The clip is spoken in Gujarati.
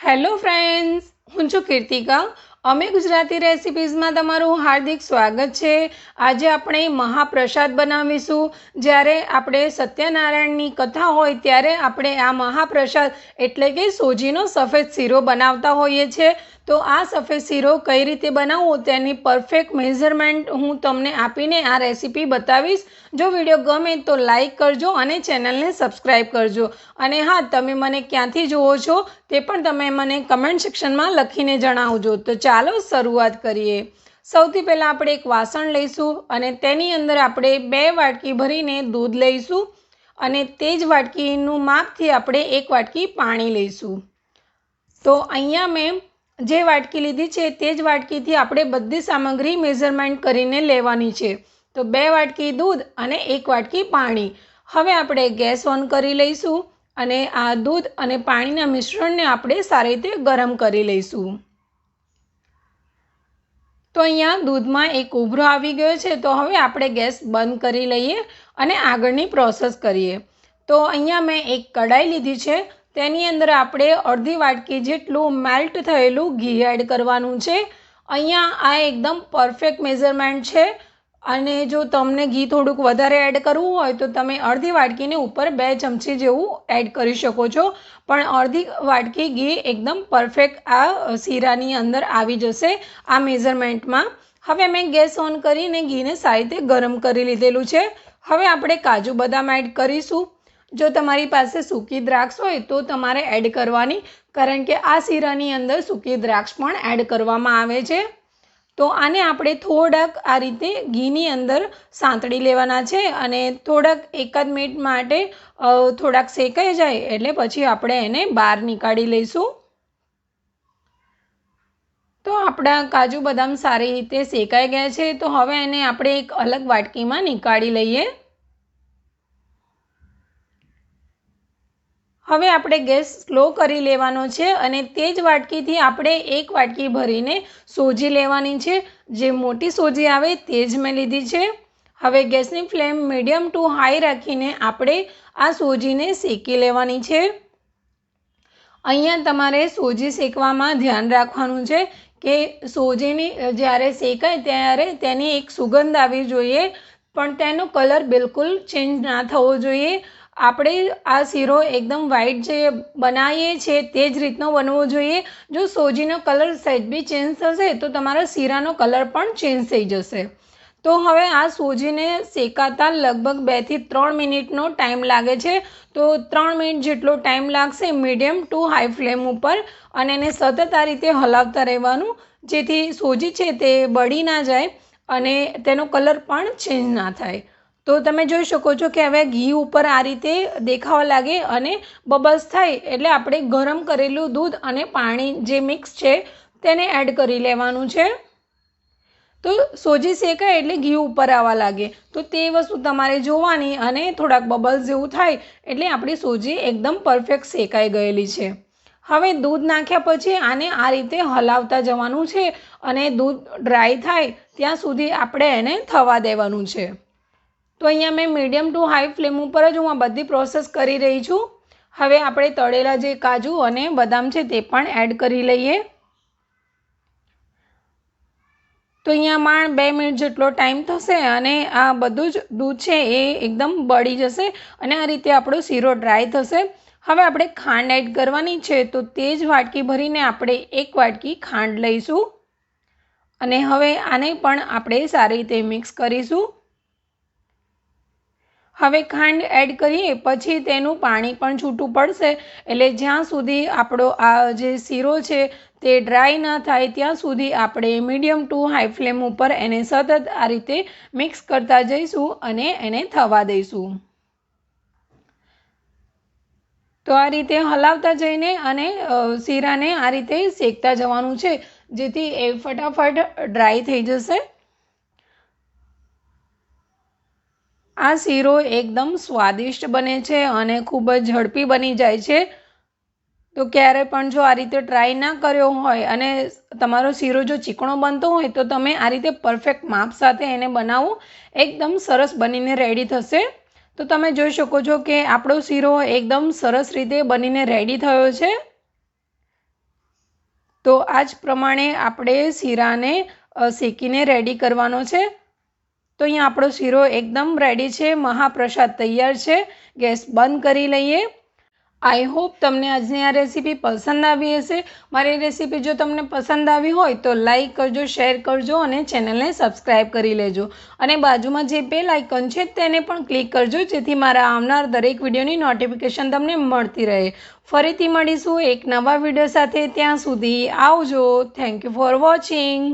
હેલો ફ્રેન્ડ્સ હું છું કીર્તિકા. અમે ગુજરાતી રેસિપીઝમાં તમારું હાર્દિક સ્વાગત છે. આજે આપણે મહાપ્રસાદ બનાવીશું. જ્યારે આપણે સત્યનારાયણની કથા હોય, ત્યારે આપણે આ મહાપ્રસાદ એટલે કે સોજીનો સફેદ શીરો બનાવતા હોઈએ છીએ. તો આ સફેદ શીરો કઈ રીતે બનાવવો તેની પરફેક્ટ મેઝરમેન્ટ હું તમને આપીને આ રેસીપી બતાવીશ. જો વીડિયો ગમે તો લાઈક કરજો અને ચેનલને સબસ્ક્રાઈબ કરજો. અને હા, તમે મને ક્યાંથી જુઓ છો તે પણ તમે મને કમેન્ટ સેક્શનમાં લખીને જણાવજો. તો ચાલો શરૂઆત કરીએ. સૌથી પહેલાં આપણે એક વાસણ લઈશું અને તેની અંદર આપણે બે વાટકી ભરીને દૂધ લઈશું અને તે જ વાટકીનું માપથી આપણે એક વાટકી પાણી લઈશું. તો અહીંયા મેં જે વાટકી લીધી છે તે જ વાટકીથી આપણે બધી સામગ્રી મેઝરમેન્ટ કરીને લેવાની છે. તો બે વાટકી દૂધ અને એક વાટકી પાણી. હવે આપણે ગેસ ઓન કરી લઈશું અને આ દૂધ અને પાણીના મિશ્રણને આપણે સારી રીતે ગરમ કરી લઈશું. તો અહીંયા દૂધમાં એક ઉભરો આવી ગયો છે, તો હવે આપણે ગેસ બંધ કરી લઈએ અને આગળની પ્રોસેસ કરીએ. તો અહીંયા મેં એક કઢાઈ લીધી છે તેની અંદર આપણે અડધી વાટકી જેટલું મેલ્ટ થયેલું ઘી એડ કરવાનું છે. અહીંયા આ એકદમ પરફેક્ટ મેઝરમેન્ટ છે. અને જો તમને ઘી થોડુંક વધારે એડ કરવું હોય તો તમે અડધી વાટકીને ઉપર બે ચમચી જેવું એડ કરી શકો છો. પણ અડધી વાટકી ઘી એકદમ પરફેક્ટ આ શીરાની અંદર આવી જશે આ મેઝરમેન્ટમાં હવે મેં ગેસ ઓન કરીને ઘીને સારી રીતે ગરમ કરી લીધેલું છે. હવે આપણે કાજુ બદામ એડ કરીશું. જો તમારી પાસે સૂકી દ્રાક્ષ હોય તો તમારે એડ કરવાની, કારણ કે આ શીરાની અંદર સૂકી દ્રાક્ષ પણ એડ કરવામાં આવે છે. તો આને આપણે થોડાક આ રીતે ઘીની અંદર સાંતળી લેવાના છે અને થોડાક એકાદ મિનિટ માટે થોડાક શેકાઈ જાય એટલે પછી આપણે એને બહાર નીકાળી લઈશું. તો આપણા કાજુ બદામ સારી રીતે શેકાઈ ગયા છે. તો હવે એને આપણે એક અલગ વાટકીમાં નીકાળી લઈએ. હવે આપણે ગેસ સ્લો કરી લેવાનો છે અને તે જ વાટકીથી આપણે એક વાટકી ભરીને સોજી લેવાની છે. જે મોટી સોજી આવે તે જ મેં લીધી છે. હવે ગેસની ફ્લેમ મીડિયમ ટુ હાઈ રાખીને આપણે આ સોજીને શેકી લેવાની છે. અહીંયા તમારે સોજી શેકવામાં ધ્યાન રાખવાનું છે કે સોજીની જ્યારે શેકાય ત્યારે તેની એક સુગંધ આવવી જોઈએ, પણ તેનો કલર બિલકુલ ચેન્જ ના થવો જોઈએ. આપણે આ શીરો એકદમ વ્હાઈટ જે બનાવીએ છીએ તે જ રીતનો બનવો જોઈએ. જો સોજીનો કલર સહેજ બી ચેન્જ થશે, તો તમારા શીરાનો કલર પણ ચેન્જ થઈ જશે. તો હવે આ સોજીને શેકાતા લગભગ બેથી ત્રણ મિનિટનો ટાઈમ લાગે છે. તો ત્રણ મિનિટ જેટલો ટાઈમ લાગશે મીડિયમ ટુ હાઈ ફ્લેમ ઉપર અને એને સતત આ રીતે હલાવતા રહેવાનું, જેથી સોજી છે તે બળી ના જાય અને તેનો કલર પણ ચેન્જ ના થાય. તો તમે જોઈ શકો છો કે હવે ઘી ઉપર આ રીતે દેખાવા લાગે અને બબલ્સ થાય એટલે આપણે ગરમ કરેલું દૂધ અને પાણી જે મિક્સ છે તેને એડ કરી લેવાનું છે. તો સોજી શેકાય એટલે ઘી ઉપર આવવા લાગે. તો તે વસ્તુ તમારે જોવાની અને થોડાક બબલ્સ જેવું થાય એટલે આપણી સોજી એકદમ પરફેક્ટ શેકાઈ ગયેલી છે. હવે દૂધ નાખ્યા પછી આને આ રીતે હલાવતા જવાનું છે અને દૂધ ડ્રાય થાય ત્યાં સુધી આપણે એને થવા દેવાનું છે. તો અહીંયા મેં મીડિયમ ટુ હાઈ ફ્લેમ ઉપર જ હું આ બધી પ્રોસેસ કરી રહી છું. હવે આપણે તળેલા જે કાજુ અને બદામ છે તે પણ એડ કરી લઈએ. તો અહીંયા માંડ બે મિનિટ જેટલો ટાઈમ થશે અને આ બધું જ દૂધ છે એ એકદમ બળી જશે અને આ રીતે આપણો શીરો ડ્રાય થશે. હવે આપણે ખાંડ એડ કરવાની છે તો તે જ વાટકી ભરીને આપણે એક વાટકી ખાંડ લઈશું. અને હવે આને પણ આપણે સારી રીતે મિક્સ કરીશું. હવે ખાંડ એડ કરીએ, પછી તેનું પાણી પણ છૂટું પડશે. એટલે જ્યાં સુધી આપણો આ જે શીરો છે તે ડ્રાય ના થાય, ત્યાં સુધી આપણે મીડિયમ ટુ હાઈ ફ્લેમ ઉપર એને સતત આ રીતે મિક્સ કરતા જઈશું અને એને થવા દઈશું. તો આ રીતે હલાવતા જઈને અને શીરાને આ રીતે શેકતા જવાનું છે, જેથી એ ફટાફટ ડ્રાય થઈ જશે. આ શીરો એકદમ સ્વાદિષ્ટ બને છે અને ખૂબ જ ઝડપી બની જાય છે. તો ક્યારે પણ જો આ રીતે ટ્રાય ના કર્યો હોય અને તમારો શીરો જો ચીકણો બનતો હોય તો તમે આ રીતે પરફેક્ટ માપ સાથે એને બનાવો. એકદમ સરસ બનીને રેડી થશે. તો તમે જોઈ શકો છો કે આપણો શીરો એકદમ સરસ રીતે બનીને રેડી થયો છે. તો આ જ પ્રમાણે આપણે શીરાને શેકીને રેડી કરવાનો છે. તો અહીંયા આપણો શીરો એકદમ રેડી છે, મહાપ્રસાદ તૈયાર છે. ગેસ બંધ કરી લઈએ. આઈ હોપ તમને આજની આ રેસીપી પસંદ આવી હશે. મારી રેસીપી જો તમને પસંદ આવી હોય તો લાઈક કરજો શેર કરજો અને ચેનલને સબસ્ક્રાઈબ કરી લેજો. અને બાજુમાં જે બેલ આઇકન છે તેને પણ ક્લિક કરજો, જેથી મારા આવનાર દરેક વિડીયોની નોટિફિકેશન તમને મળતી રહે. ફરીથી મળીશું એક નવા વીડિયો સાથે. ત્યાં સુધી આવજો. Thank you for watching